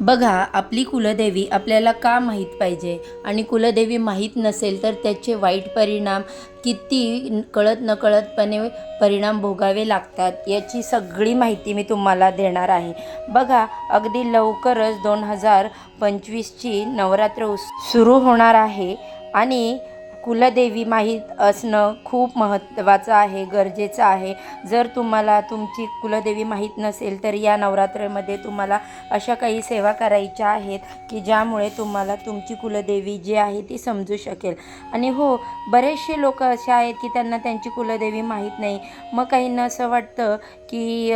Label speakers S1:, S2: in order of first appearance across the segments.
S1: बघा आपली कुलदेवी आपल्याला का माहीत पाहिजे? आणि कुलदेवी माहीत नसेल तर त्याचे वाईट परिणाम किती कळत नकळतपणे परिणाम भोगावे लागतात याची सगळी माहिती मी तुम्हाला देणार आहे. बघा अगदी लवकरच दोन हजार पंचवीसची नवरात्र उस सुरू होणार आहे. आणि कुलदेवी माहीत असणं खूप महत्त्वाचं आहे गरजेचं आहे. जर तुम्हाला तुमची कुलदेवी माहीत नसेल तर या नवरात्रीमध्ये तुम्हाला अशा काही सेवा करायच्या आहेत की ज्यामुळे तुम्हाला तुमची कुलदेवी जी आहे ती समजू शकेल. आणि हो बरेचसे लोक असे आहेत की त्यांना त्यांची कुलदेवी माहीत नाही. मग काहींना असं वाटतं की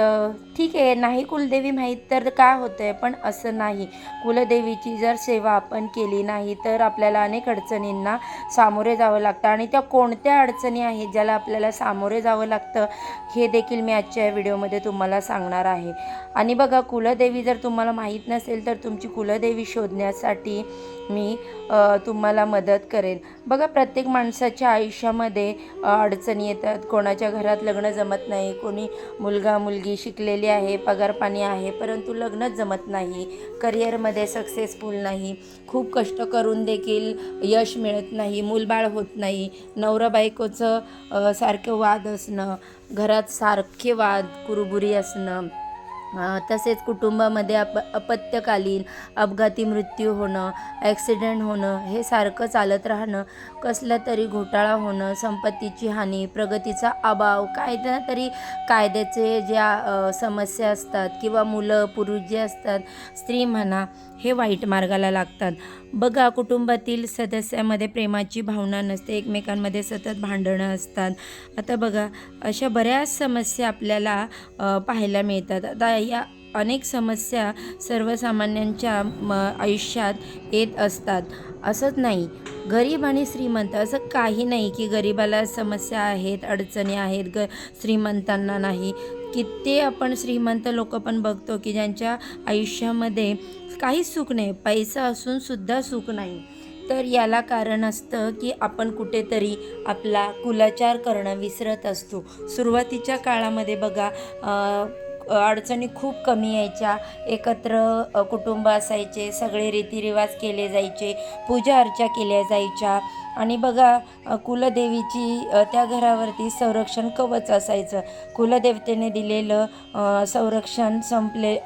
S1: ठीक आहे नाही कुलदेवी माहीत तर काय होतं आहे पण असं नाही. कुलदेवीची जर सेवा आपण केली नाही तर आपल्याला अनेक अडचणींना सामोरे जावं लागतं आणि त्या कोणत्या अडचणी आहेत ज्याला आपल्याला सामोरे जावं लागतं हे देखील मी आजच्या या व्हिडिओमध्ये तुम्हाला सांगणार आहे. आणि बघा कुलदेवी जर तुम्हाला माहीत नसेल तर तुमची कुलदेवी शोधण्यासाठी मी तुम्हाला मदत करेन बघा प्रत्येक माणसाच्या आयुष्यामध्ये अडचणी येतात. कोणाच्या घरात लग्न जमत नाही कोणी मुलगा मुलगी शिकलेली आहे पगारपाणी आहे परंतु लग्नच जमत नाही करिअरमध्ये सक्सेसफुल नाही खूप कष्ट करून देखील यश मिळत नाही मूलबाळ होत नाही. नवरा बायकोचं सारखं वाद असणं घरात सारखे वाद कुरुबुरी असणं तसेच कुटुंबामध्ये अप अपत्यकालीन अपघाती मृत्यू होणं ॲक्सिडेंट होणं हे सारखं चालत राहणं कसला तरी घोटाळा होणं संपत्तीची हानी प्रगतीचा अभाव कायदा तरी कायद्याचे ज्या समस्या असतात किंवा मुलं पुरुष जे असतात स्त्री म्हणा हे वाईट मार्गाला लागतात. बघा कुटुंबातील सदस्यामध्ये प्रेमाची भावना नसते एकमेकांमध्ये सतत भांडणं असतात. आता बघा अशा बऱ्याच समस्या आपल्याला पाहायला मिळतात. आता या अनेक समस्या सर्वसामान्यांच्या म आयुष्यात येत असतात. असंच नाही. गरीब आणि श्रीमंत असं काही नाही की गरिबाला समस्या आहेत अडचणी आहेत ग श्रीमंतांना नाही. किती आपण श्रीमंत लोक पण बघतो की ज्यांच्या आयुष्यामध्ये काहीच सुख नाही पैसा असून सुद्धा सुख नाही. तर याला कारण असतं की आपण कुठेतरी आपला कुलाचार करणं विसरत असतो. सुरुवातीच्या काळामध्ये बघा अडचणी खूप कमी यायच्या. एकत्र कुटुंब असायचे सगळे रीतिरिवाज केले जायचे पूजा अर्चा केल्या जायच्या. आणि बघा कुलदेवीची त्या घरावरती संरक्षण कवच असायचं. कुलदेवतेने दिलेलं संरक्षण संपले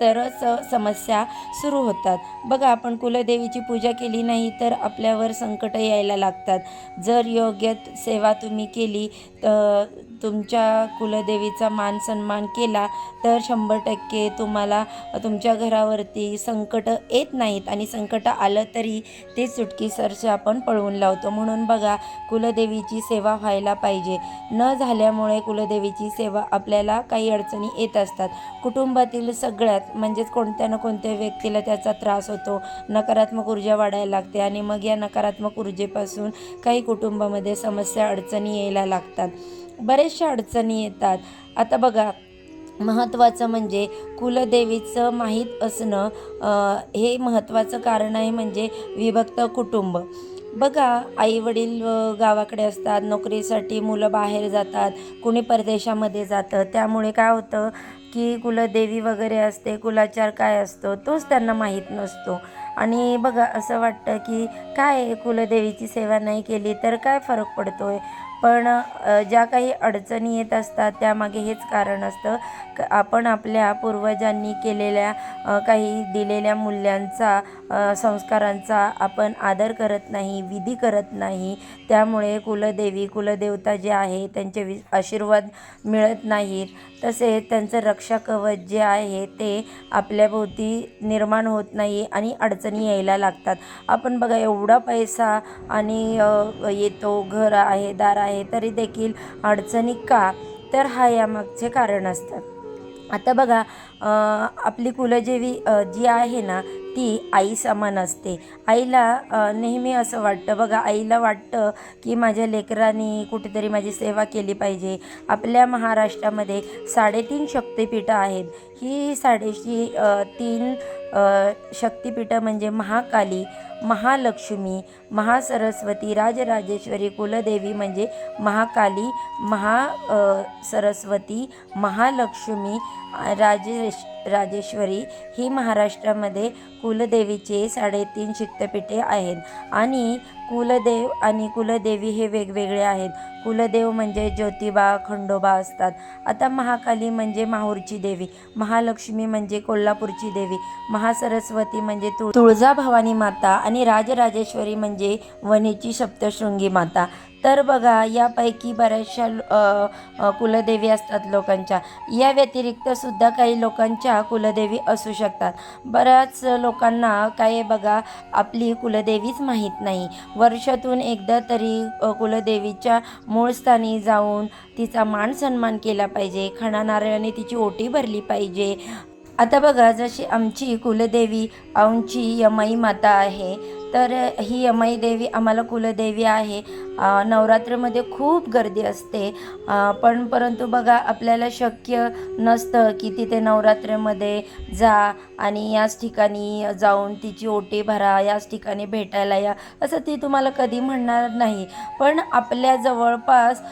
S1: तरच समस्या सुरू होतात. बघा आपण कुलदेवीची पूजा केली नाही तर आपल्यावर संकट यायला लागतात. जर योग्य सेवा तुम्ही केली तर तुमच्या कुलदेवीचा मान सन्मान केला तर शंभर टक्के तुम्हाला तुमच्या घरावरती संकट येत नाहीत आणि संकट आलं तरी ते चुटकीसरसे आपण पळवून लावतो. म्हणून बघा कुलदेवीची सेवा व्हायला पाहिजे. न झाल्यामुळे कुलदेवीची सेवा आपल्याला काही अडचणी येत असतात. कुटुंबातील सगळ्यात म्हणजेच कोणत्या ना कोणत्या व्यक्तीला त्याचा त्रास होतो नकारात्मक ऊर्जा वाढायला लागते आणि मग या नकारात्मक ऊर्जेपासून काही कुटुंबामध्ये समस्या अडचणी यायला लागतात. बऱ्याचशा अडचणी येतात. आता बघा महत्त्वाचं म्हणजे कुलदेवीचं माहीत असणं हे महत्त्वाचं कारण आहे म्हणजे विभक्त कुटुंब. बघा आईवडील गावाकडे असतात नोकरीसाठी मुलं बाहेर जातात कुणी परदेशामध्ये जातं. त्यामुळे काय होतं की कुलदेवी वगैरे असते कुलाचार काय असतो तोच त्यांना माहीत नसतो. आणि बघा असं वाटतं की काय कुलदेवीची सेवा नाही केली तर काय फरक पडतो आहे पण ज्या काही अडचणी येत असतात त्यामागे हेच कारण असतं. क आपण आपल्या पूर्वजांनी केलेल्या काही दिलेल्या मूल्यांचा संस्कारांचा आपण आदर करत नाही विधी करत नाही. त्यामुळे कुलदेवी कुलदेवता जे आहे त्यांचे वि आशीर्वाद मिळत नाहीत. तसेच त्यांचं रक्षा कवच जे आहे ते आपल्याभोवती निर्माण होत नाही आणि अडचणी यायला लागतात. आपण बघा एवढा पैसा आणि येतो घर आहे दार आहे तरी देखील अडचणी का? तर हा यामागचे कारण असतात. आता बघा आपली कुलदेवी जी आहे ना
S2: ती आई समान असते. आईला नेहमी असं वाटतं बघा आईला वाटतं की माझ्या लेकरांनी कुठेतरी माझी सेवा केली पाहिजे. आपल्या महाराष्ट्रामध्ये साडेतीन शक्तिपीठं आहेत. ही साडेशी तीन शक्तिपीठं म्हणजे महाकाली महालक्ष्मी महासरस्वती राजराजेश्वरी कुलदेवी म्हणजे महाकाली महा सरस्वती महालक्ष्मी राजेश राजेश्वरी ही महाराष्ट्रामध्ये कुलदेवीचे साडेतीन शक्तिपीठे आहेत. आणि कुलदेव आणि कुलदेवी हे वेगवेगळे आहेत. कुलदेव म्हणजे ज्योतिबा खंडोबा असतात. आता महाकाली म्हणजे माहूरची देवी. महालक्ष्मी म्हणजे कोल्हापूरची देवी. महासरस्वती म्हणजे तुळ तुळजाभवानी माता आणि राजराजेश्वरी म्हणजे वनेची सप्तशृंगी माता. तर बघा यापैकी बऱ्याचशा कुलदेवी असतात लोकांच्या. या व्यतिरिक्त सुद्धा काही लोकांच्या कुलदेवी असू शकतात. बऱ्याच लोकांना काय बघा आपली कुलदेवीच माहीत नाही. वर्षातून एकदा तरी कुलदेवीच्या मूळ स्थानी जाऊन तिचा मान सन्मान केला पाहिजे. खणा नारळाने तिची ओटी भरली पाहिजे. आता बघा जशी आमची कुलदेवी आमची यमाई माता आहे तर ही यमाई देवी आम्हाला कुलदेवी आहे. नवरात्रीमध्ये खूप गर्दी असते. पण परंतु बघा आपल्याला शक्य नसतं की तिथे नवरात्रीमध्ये जा आणि याच ठिकाणी जाऊन तिची ओटी भरा याच ठिकाणी भेटायला या. असं ती तुम्हाला कधी म्हणणार नाही. पण आपल्या जवळपास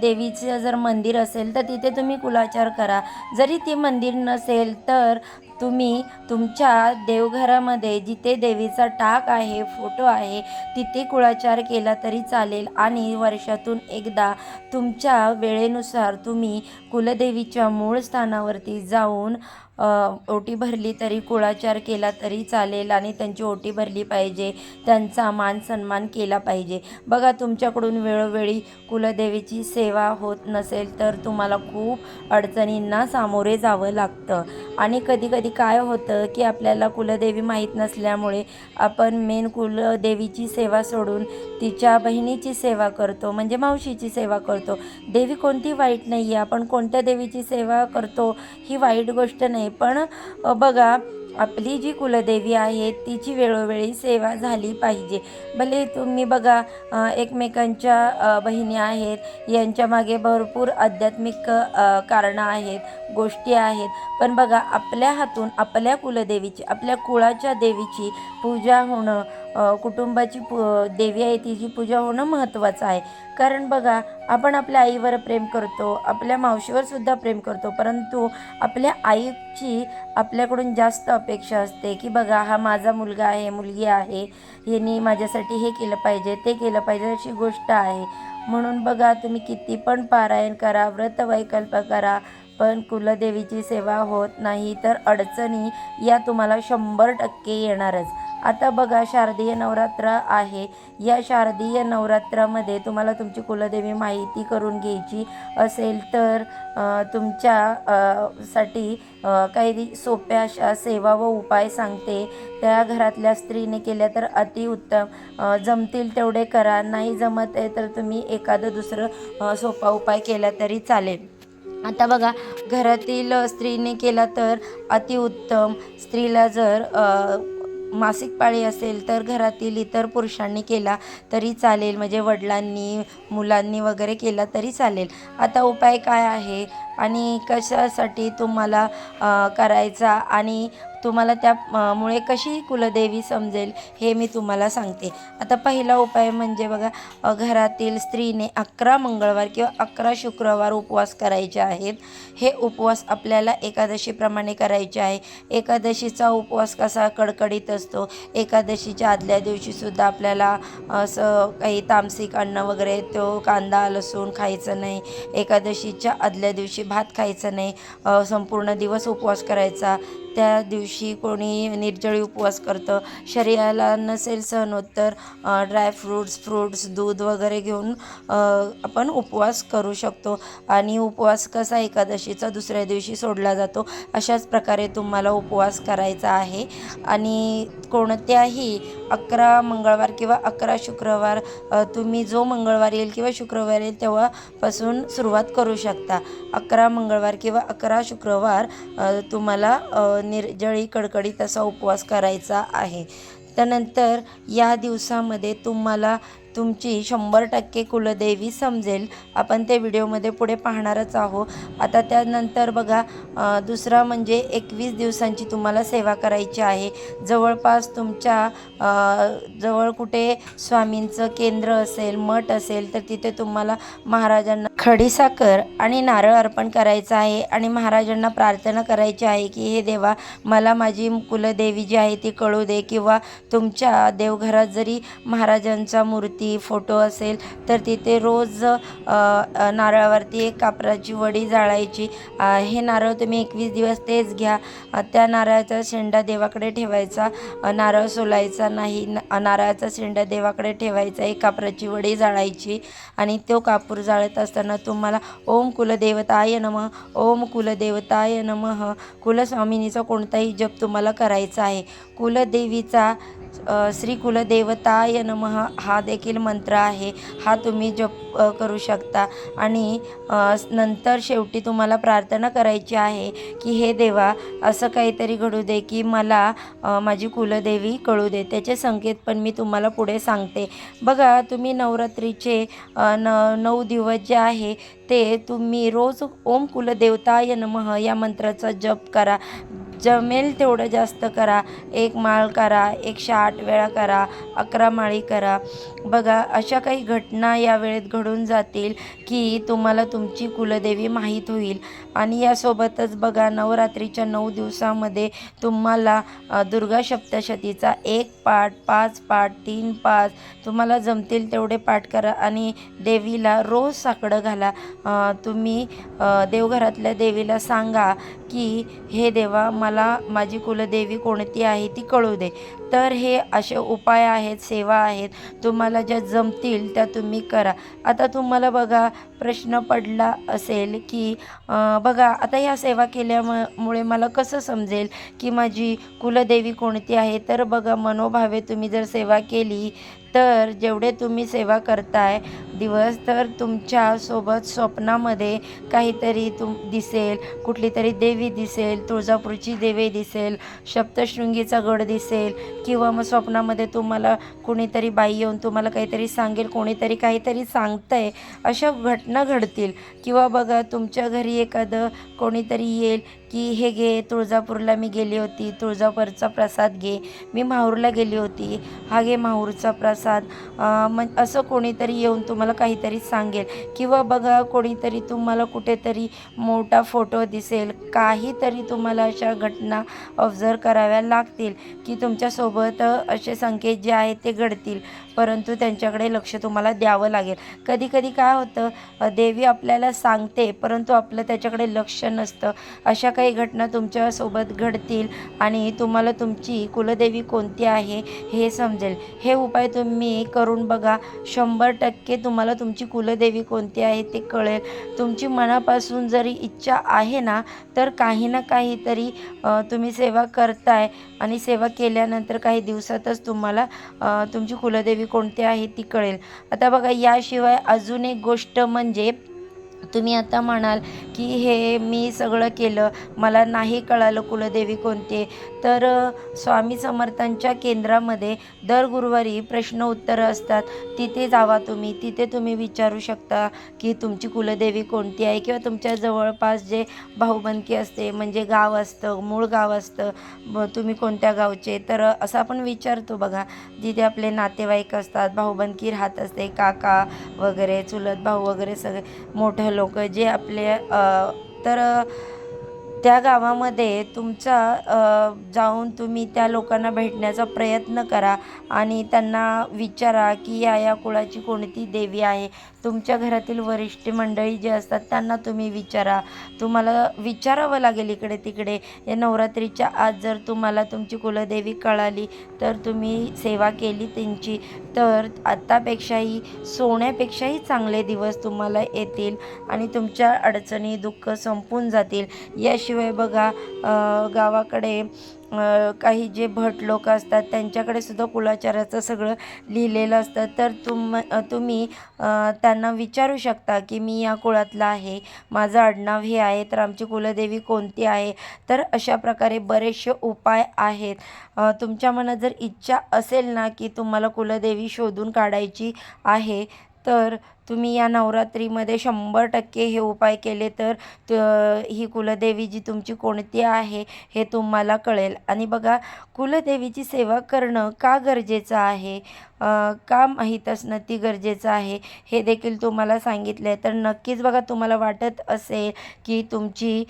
S2: देवीचं जर मंदिर असेल तर तिथे तुम्ही कुलाचार करा. जरी ती मंदिर नसेल तर तुम्ही तुमच्या देवघरामध्ये जिथे देवीचा टाक आहे फोटो आहे तिथे कुळाचार केला तरी चालेल. आणि वर्षातून एकदा तुमच्या वेळेनुसार तुम्ही कुलदेवीच्या मूळ स्थानावरती जाऊन ओटी भरली तरी कुळाचार केला तरी चालेल आणि त्यांची ओटी भरली पाहिजे. त्यांचा मान सन्मान केला पाहिजे. बघा तुमच्याकडून वेळोवेळी कुलदेवीची सेवा होत नसेल तर तुम्हाला खूप अडचणींना सामोरे जावं लागतं. आणि कधीकधी काय होतं की आपल्याला कुलदेवी माहीत नसल्यामुळे आपण मेन कुलदेवीची सेवा सोडून तिच्या बहिणीची सेवा करतो म्हणजे मावशीची सेवा करतो. देवी कोणती वाईट नाही आहे आपण कोणत्या देवीची सेवा करतो ही वाईट गोष्ट नाही. पण बघा आपली जी कुलदेवी आहे तिची वेळोवेळी सेवा झाली पाहिजे. भले तुम्ही बघा एकमेकांच्या बहिणी आहेत यांच्यामागे भरपूर आध्यात्मिक कारणं आहेत गोष्टी आहेत. पण बघा आपल्या हातून आपल्या कुलदेवीची आपल्या कुळाच्या देवीची पूजा होणं कुटुंबाची पू देवी आहे तिची पूजा होणं महत्त्वाचं आहे. कारण बघा आपण आपल्या आईवर प्रेम करतो आपल्या मावशीवर सुद्धा प्रेम करतो परंतु आपल्या आईची आपल्याकडून जास्त अपेक्षा असते की बघा हा माझा मुलगा आहे मुलगी आहे यांनी माझ्यासाठी हे केलं पाहिजे ते केलं पाहिजे अशी गोष्ट आहे. म्हणून बघा तुम्ही किती पण पारायण करा व्रत वैकल्प करा पण कुलदेवीची सेवा होत नाही तर अडचणी या तुम्हाला शंभर टक्के येणारच. आता बघा शारदीय नवरात्र आहे. या शारदीय नवरात्रामध्ये तुम्हाला तुमची कुलदेवी माहिती करून घ्यायची असेल तर तुमच्या साठी काही सोप्या अशा सेवा व उपाय सांगते. त्या घरातल्या स्त्रीने केल्या तर अतिउत्तम जमतील तेवढे करा. नाही जमत आहे तर तुम्ही एखादं दुसरं सोपा उपाय केला तरी चालेल. आता बघा घरातील स्त्रीने केला तर अतिउत्तम स्त्रीला जर मासिक पाळी असेल तर घरातील इतर पुरुषांनी केला तरी चालेल म्हणजे वडिलांनी मुलांनी वगैरे केला तरी चालेल. आता उपाय काय आहे? आणि कशासाठी तुम्हाला करायचा आणि तुम्हाला त्या मुळे कशी कुलदेवी समजेल हे मी तुम्हाला सांगते. आता पहिला उपाय म्हणजे बघा घरातील स्त्रीने अकरा मंगळवार किंवा अकरा शुक्रवार उपवास करायचे आहेत. हे उपवास आपल्याला एकादशीप्रमाणे करायचे आहे. एकादशीचा उपवास कसा कडकडीत असतो एकादशीच्या आदल्या दिवशीसुद्धा आपल्याला असं काही तामसिक अन्न वगैरे तो कांदा लसूण खायचं नाही. एकादशीच्या आदल्या दिवशी भात खायचं नाही संपूर्ण दिवस उपवास करायचा. त्या दिवशी कोणी निर्जळी उपवास करतं. शरीराला नसेल सहन होत तर ड्रायफ्रूट्स फ्रूट्स दूध वगैरे घेऊन आपण उपवास करू शकतो. आणि उपवास कसा एकादशीचा दुसऱ्या दिवशी सोडला जातो अशाच प्रकारे तुम्हाला उपवास करायचा आहे. आणि कोणत्याही अकरा मंगळवार किंवा अकरा शुक्रवार तुम्ही जो मंगळवार येईल किंवा शुक्रवार येईल तेव्हापासून सुरुवात करू शकता. अकरा अकरा मंगळवार किंवा अकरा शुक्रवार तुम्हाला
S1: निर्जळी कडकडीत असा उपवास करायचा आहे. त्यानंतर या दिवसामध्ये तुम्हाला तुमची शंभर टक्के कुलदेवी समजेल. आपण ते व्हिडिओमध्ये पुढे पाहणारच आहोत. आता त्यानंतर बघा दुसरा म्हणजे एकवीस दिवसांची तुम्हाला सेवा करायची आहे. जवळपास तुमच्या जवळ कुठे स्वामींचं केंद्र असेल मठ असेल तर तिथे तुम्हाला महाराजांना खडीसाखर आणि नारळ अर्पण करायचं आहे आणि महाराजांना प्रार्थना करायची आहे की हे देवा मला माझी कुलदेवी जी आहे ती कळू दे किंवा तुमच्या देवघरात जरी महाराजांचा मूर्ती फोटो असेल तर तिथे रोज नारळावरती एक कापराची वडी जाळायची. हे नारळ तुम्ही एकवीस दिवस तेच घ्या. त्या नारळाचा शेंडा देवाकडे ठेवायचा. नारळ सोलायचा नाही. न- नारळाचा शेंडा देवाकडे ठेवायचा. एक कापराची वडी जाळायची आणि तो कापूर जाळत असताना तुम्हाला ओम कुलदेवताय नमः ओम कुलदेवताय नमः. कुलस्वामिनीचा कोणताही जप तुम्हाला करायचा आहे. कुलदेवीचा श्री कुलदेवताय नमः हा देखील मंत्र आहे. हा तुम्ही जप करू शकता. आणि नंतर शेवटी तुम्हाला प्रार्थना करायची आहे की हे देवा असं काहीतरी घडू दे की मला माझी कुलदेवी कळू दे. त्याचे संकेत पण मी तुम्हाला पुढे सांगते. बघा तुम्ही नवरात्रीचे न नऊ दिवस जे आहे ते तुम्ही रोज ओम कुलदेवताय नमः या मंत्राचा जप करा. जमेल तेवढं जास्त करा. एक माळ करा एकशे आठ वेळा करा अकरा माळी करा. बघा अशा काही घटना या वेळेत घडून जातील की तुम्हाला तुमची कुलदेवी माहीत होईल. आणि यासोबतच बघा नवरात्रीच्या नऊ दिवसामध्ये तुम्हाला दुर्गा सप्तशतीचा एक पाठ पाच पाठ तीन पाच तुम्हाला जमतील तेवढे पाठ करा. आणि देवीला रोज साकडं घाला. तुम्ही देवघरातल्या देवीला सांगा की हे देवा मला माझी कुलदेवी कोणती आहे ती कळू दे. तर हे असे उपाय आहेत सेवा आहेत. तुम्हाला ज्या जमतील त्या तुम्ही करा. आता तुम्हाला बघा प्रश्न पडला असेल की बघा आता ह्या सेवा केल्यामुळे मला कसं समजेल की माझी कुलदेवी कोणती आहे? तर बघा मनोभावे तुम्ही जर सेवा केली तर जेवढे तुम्ही सेवा करताय दिवस तर तुमच्यासोबत स्वप्नामध्ये काहीतरी तुम दिसेल. कुठली तरी देवी दिसेल तुळजापूरची देवी दिसेल सप्तशृंगीचा गड दिसेल किंवा मग स्वप्नामध्ये तुम्हाला कोणीतरी बाई येऊन तुम्हाला काहीतरी सांगेल कोणीतरी काहीतरी सांगतंय अशा घटना घडतील. किंवा बघा तुमच्या घरी एखादं कोणीतरी येईल की हे घे तुळजापूरला मी गेली होती तुळजापूरचा प्रसाद घे मी माहूरला गेली होती. हा घे माहूरचा प्रसाद. मग असं कोणीतरी येऊन तुम्हाला काहीतरी सांगेल. किंवा बघा कोणीतरी तुम्हाला कुठेतरी मोठा फोटो दिसेल. काहीतरी तुम्हाला अशा घटना ऑब्झर्व कराव्या लागतील की तुमच्यासोबत असे संकेत जे आहेत ते घडतील. परंतु त्यांच्याकडे लक्ष तुम्हाला द्यावं लागेल. कधी कधी काय होतं देवी आपल्याला सांगते परंतु आपलं त्याच्याकडे लक्ष नसतं. अशा काही घटना तुमच्यासोबत घडतील आणि तुम्हाला तुमची कुलदेवी कोणती आहे हे समजेल. हे उपाय तुम्ही करून बघा. शंभर टक्के तुम्हाला तुमची कुलदेवी कोणती आहे ते कळेल. तुमची मनापासून जरी इच्छा आहे ना तर काही ना काहीतरी तुम्ही सेवा करताय आणि सेवा केल्यानंतर काही दिवसातच तुम्हाला तुमची कुलदेवी कोणती आहे ती कळेल. आता बघा याशिवाय अजून एक गोष्ट म्हणजे तुम्ही आता म्हणाल की हे मी सगळं केलं. मला नाही कळालं कुलदेवी कोणते. तर स्वामी समर्थांच्या केंद्रामध्ये दर गुरुवारी प्रश्न उत्तरं असतात. तिथे जावा तुम्ही. तिथे तुम्ही विचारू शकता की तुमची कुलदेवी कोणती आहे किंवा तुमच्या जवळपास जे भाऊबंदकी असते म्हणजे गाव असतं मूळ गाव असतं तुम्ही कोणत्या गावचे? तर असं आपण विचारतो बघा. जिथे आपले नातेवाईक असतात भाऊबंदकी राहत असते काका वगैरे चुलत भाऊ वगैरे सगळे मोठं लोक जे आपले तर त्या गावामध्ये तुमचा जाऊन तुम्ही त्या लोकांना भेटण्याचा प्रयत्न करा आणि त्यांना विचारा की या या कुळाची कोणती देवी आहे. तुमच्या घरातील वरिष्ठ मंडळी जे असतात त्यांना तुम्ही विचारा. तुम्हाला विचारावं लागेल इकडे तिकडे. या नवरात्रीच्या आज जर तुम्हाला तुमची कुलदेवी कळाली तर तुम्ही सेवा केली त्यांची तर आत्तापेक्षाही सोन्यापेक्षाही चांगले दिवस तुम्हाला येतील आणि तुमच्या अडचणी दुःख संपून जातील. याशिवाय बघा गावाकडे
S2: काही जे भट लोक असतात त्यांच्याकडे सुद्धा कुलाचाराचं सगळं लिहिलेलं असतं. तर तुम तुम्ही त्यांना विचारू शकता की मी या कुळातला आहे माझं आडनाव हे आहे तर आमची कुलदेवी कोणती आहे? तर अशा प्रकारे बरेचसे उपाय आहेत. तुमच्या मनात जर इच्छा असेल ना की तुम्हाला कुलदेवी शोधून काढायची आहे तर तुम्ही या नवरात्रीमध्ये शंभर टक्के हे उपाय केले तर त- ही कुलदेवी जी तुमची कोणती आहे हे तुम्हाला कळेल. आणि बघा कुलदेवीची सेवा करणं का गरजेचं आहे? का माहीत असणं ती गरजेचं आहे? हे देखील तुम्हाला सांगितलं आहे तर नक्कीच बघा तुम्हाला वाटत असेल की तुमची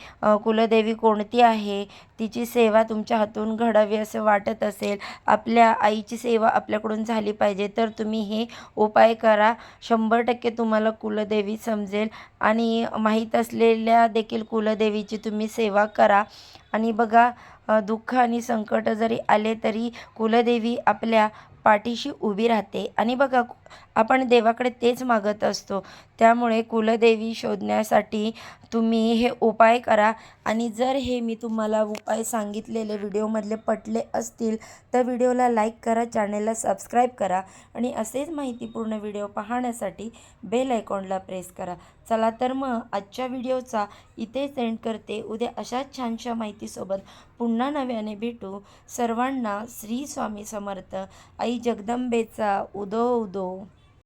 S2: कुलदेवी कोणती आहे? तिची सेवा तुमच्या हातून घडावी असं वाटत असेल. आपल्या आईची सेवा आपल्याकडून झाली पाहिजे. तर तुम्ही हे उपाय करा. शंभर टक्के तुम्हाला कुलदेवी समजेल. आणि माहीत असलेल्या देखील कुलदेवीची तुम्ही सेवा करा. आणि बघा दुःख आणि संकट जरी आले तरी कुलदेवी आपल्या पाठीशी उभी राहते. आणि बघा आपण देवाकडे तेच मागत असतो. त्यामुळे कुलदेवी शोधण्यासाठी तुम्ही हे उपाय करा. आणि जर हे मी तुम्हाला उपाय सांगितलेले व्हिडिओमधले पटले असतील तर व्हिडिओला लाईक करा चॅनेलला सबस्क्राईब करा आणि असेच माहितीपूर्ण व्हिडिओ पाहण्यासाठी बेल आयकॉनला प्रेस करा. चला तर मग आजच्या व्हिडिओचा इथे सेंड करते. उद्या अशाच छानशा माहितीसोबत पुन्हा नव्याने भेटू. सर्वांना श्री स्वामी समर्थ. आई जगदंबेचा उदो उदो.